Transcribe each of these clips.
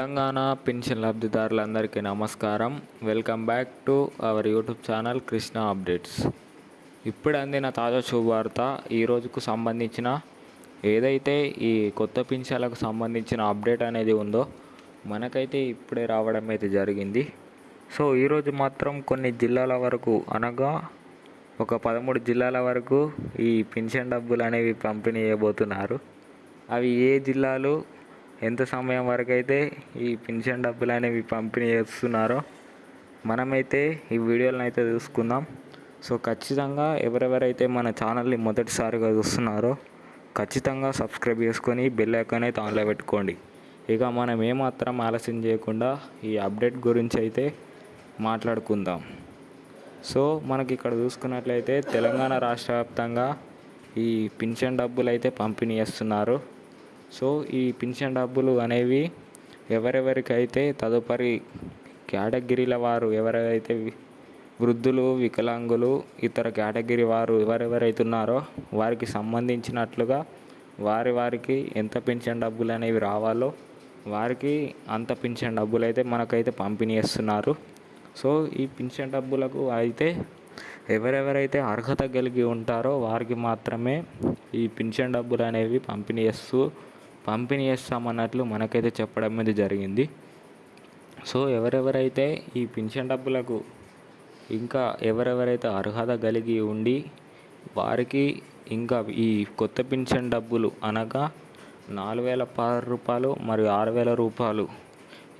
Telangana pension లబ్ధిదారులందరికీ నమస్కారం. Welcome back to our YouTube channel Krishna updates. ఇప్పుడు అందిన తాజా శుభవార్త ఈ రోజుకు సంబంధించిన ఏదైతే ఈ కొత్త పింఛన్లకు సంబంధించిన అప్డేట్ అనేది ఉందో మనకైతే ఇప్పుడే రావడం అయితే జరిగింది. సో ఈరోజు మాత్రం కొన్ని జిల్లాల వరకు అనగా ఒక పదమూడు జిల్లాల వరకు ఈ పింఛన్ డబ్బులు అనేవి పంపిణీ చేయబోతున్నారు. అవి ఏ జిల్లాలు ఎంత సమయం వరకు అయితే ఈ పింఛన్ డబ్బులు అనేవి పంపిణీ చేస్తున్నారో మనమైతే ఈ వీడియోలను అయితే చూసుకుందాం. సో ఖచ్చితంగా ఎవరెవరైతే మన ఛానల్ని మొదటిసారిగా చూస్తున్నారో ఖచ్చితంగా సబ్స్క్రైబ్ చేసుకొని బెల్ ఐకాన్ అయితే ఆన్లో పెట్టుకోండి. ఇక మనం ఏమాత్రం ఆలస్యం చేయకుండా ఈ అప్డేట్ గురించి అయితే మాట్లాడుకుందాం. సో మనకి ఇక్కడ చూసుకున్నట్లయితే తెలంగాణ రాష్ట్ర వ్యాప్తంగా ఈ పింఛన్ డబ్బులు అయితే పంపిణీ చేస్తున్నారు. సో ఈ పింఛన్ డబ్బులు అనేవి ఎవరెవరికైతే తదుపరి కేటగిరీల వారు ఎవరైతే వృద్ధులు వికలాంగులు ఇతర కేటగిరీ వారు ఎవరెవరైతే ఉన్నారో వారికి సంబంధించినట్లుగా వారి వారికి ఎంత పింఛన్ డబ్బులు అనేవి రావాలో వారికి అంత పింఛన్ డబ్బులు అయితే మనకైతే పంపిణీ చేస్తున్నారు. సో ఈ పింఛన్ డబ్బులకు అయితే ఎవరెవరైతే అర్హత కలిగి ఉంటారో వారికి మాత్రమే ఈ పింఛన్ డబ్బులు అనేవి పంపిణీ చేస్తూ పంపిణీ చేస్తామన్నట్లు మనకైతే చెప్పడం అనేది జరిగింది. సో ఎవరెవరైతే ఈ పింఛన్ డబ్బులకు ఇంకా ఎవరెవరైతే అర్హత కలిగి ఉండి వారికి ఇంకా ఈ కొత్త పింఛన్ డబ్బులు అనగా నాలుగు వేల పదహారు రూపాయలు మరియు ఆరు వేల రూపాయలు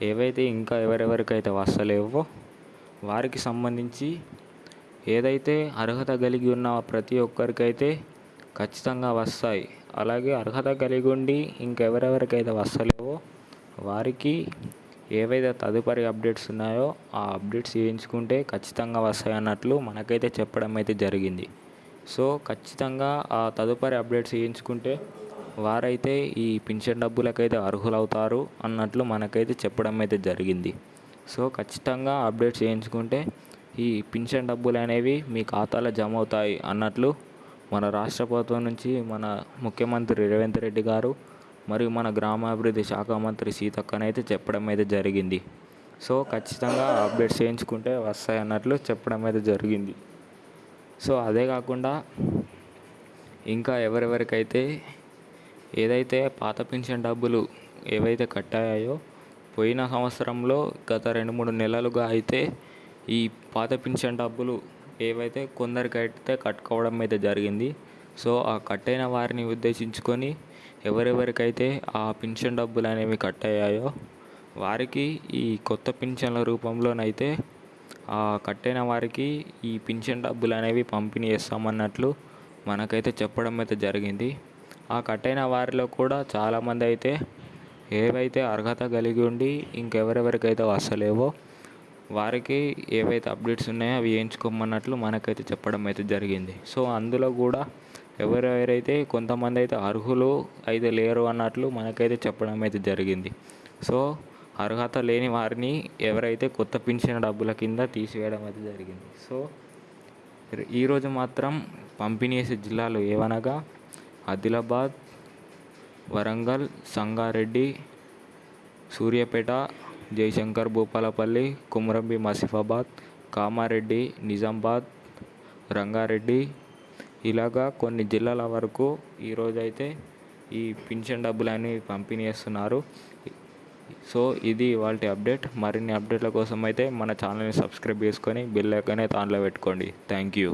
ఏవైతే ఇంకా ఎవరెవరికైతే వస్తలేవో వారికి సంబంధించి ఏదైతే అర్హత కలిగి ఉన్న ప్రతి ఒక్కరికైతే ఖచ్చితంగా వస్తాయి. అలాగే అర్హత కలిగి ఉండి ఇంకెవరెవరికైతే వస్తలేవో వారికి ఏవైతే తదుపరి అప్డేట్స్ ఉన్నాయో ఆ అప్డేట్స్ చేయించుకుంటే ఖచ్చితంగా వస్తాయి అన్నట్లు మనకైతే చెప్పడం అయితే జరిగింది. సో ఖచ్చితంగా ఆ తదుపరి అప్డేట్స్ చేయించుకుంటే వారైతే ఈ పింఛన్ డబ్బులకైతే అర్హులవుతారు అన్నట్లు మనకైతే చెప్పడం అయితే జరిగింది. సో ఖచ్చితంగా అప్డేట్స్ చేయించుకుంటే ఈ పింఛన్ డబ్బులు అనేవి మీ ఖాతాలో జమ అవుతాయి అన్నట్లు మన రాష్ట్ర ప్రభుత్వం నుంచి మన ముఖ్యమంత్రి రేవంత్ రెడ్డి గారు మరియు మన గ్రామాభివృద్ధి శాఖ మంత్రి సీతక్కనైతే చెప్పడం అయితే జరిగింది. సో ఖచ్చితంగా అప్డేట్స్ చేయించుకుంటే వస్తాయి అన్నట్లు చెప్పడం అయితే జరిగింది. సో అదే కాకుండా ఇంకా ఎవరెవరికైతే ఏదైతే పాత పెన్షన్ డబ్బులు ఏవైతే కట్టాయో పోయిన సంవత్సరంలో గత రెండు మూడు నెలలుగా అయితే ఈ పాత పెన్షన్ డబ్బులు ఏవైతే కొందరికైతే కట్టుకోవడం అయితే జరిగింది. సో ఆ కట్టైన వారిని ఉద్దేశించుకొని ఎవరెవరికైతే ఆ పింఛన్ డబ్బులు అనేవి కట్ అయ్యాయో వారికి ఈ కొత్త పింఛన్ల రూపంలోనైతే ఆ కట్టైన వారికి ఈ పింఛన్ డబ్బులు అనేవి పంపిణీ చేస్తామన్నట్లు మనకైతే చెప్పడం అయితే జరిగింది. ఆ కట్టైన వారిలో కూడా చాలామంది అయితే ఏవైతే అర్హత కలిగి ఉండి ఇంకెవరెవరికైతే వస్తలేవో వారికి ఏవైతే అప్డేట్స్ ఉన్నాయో అవి వేయించుకోమన్నట్లు మనకైతే చెప్పడం అయితే జరిగింది. సో అందులో కూడా ఎవరెవరైతే కొంతమంది అయితే అర్హులు అయితే లేరు అన్నట్లు మనకైతే చెప్పడం అయితే జరిగింది. సో అర్హత లేని వారిని ఎవరైతే కొత్త పింఛన్ డబ్బుల కింద తీసివేయడం అయితే జరిగింది. సో ఈరోజు మాత్రం పంపిణీ చేసే జిల్లాలు ఏవనగా ఆదిలాబాద్ వరంగల్ సంగారెడ్డి సూర్యాపేట జయశంకర్ భూపాలపల్లి కుమరంభీం ఆసిఫాబాద్ కామారెడ్డి నిజామాబాద్ రంగారెడ్డి. ఇలాగా కొన్ని జిల్లాల వరకు ఈరోజైతే ఈ పింఛన్ డబ్బులు అనేవి పంపిణీ చేస్తున్నారు. సో ఇది వాళ్ళ అప్డేట్. మరిన్ని అప్డేట్ల కోసం అయితే మన ఛానల్ని సబ్స్క్రైబ్ చేసుకొని బెల్ ఐకాన్ అయితే ఆన్లో పెట్టుకోండి. Thank you.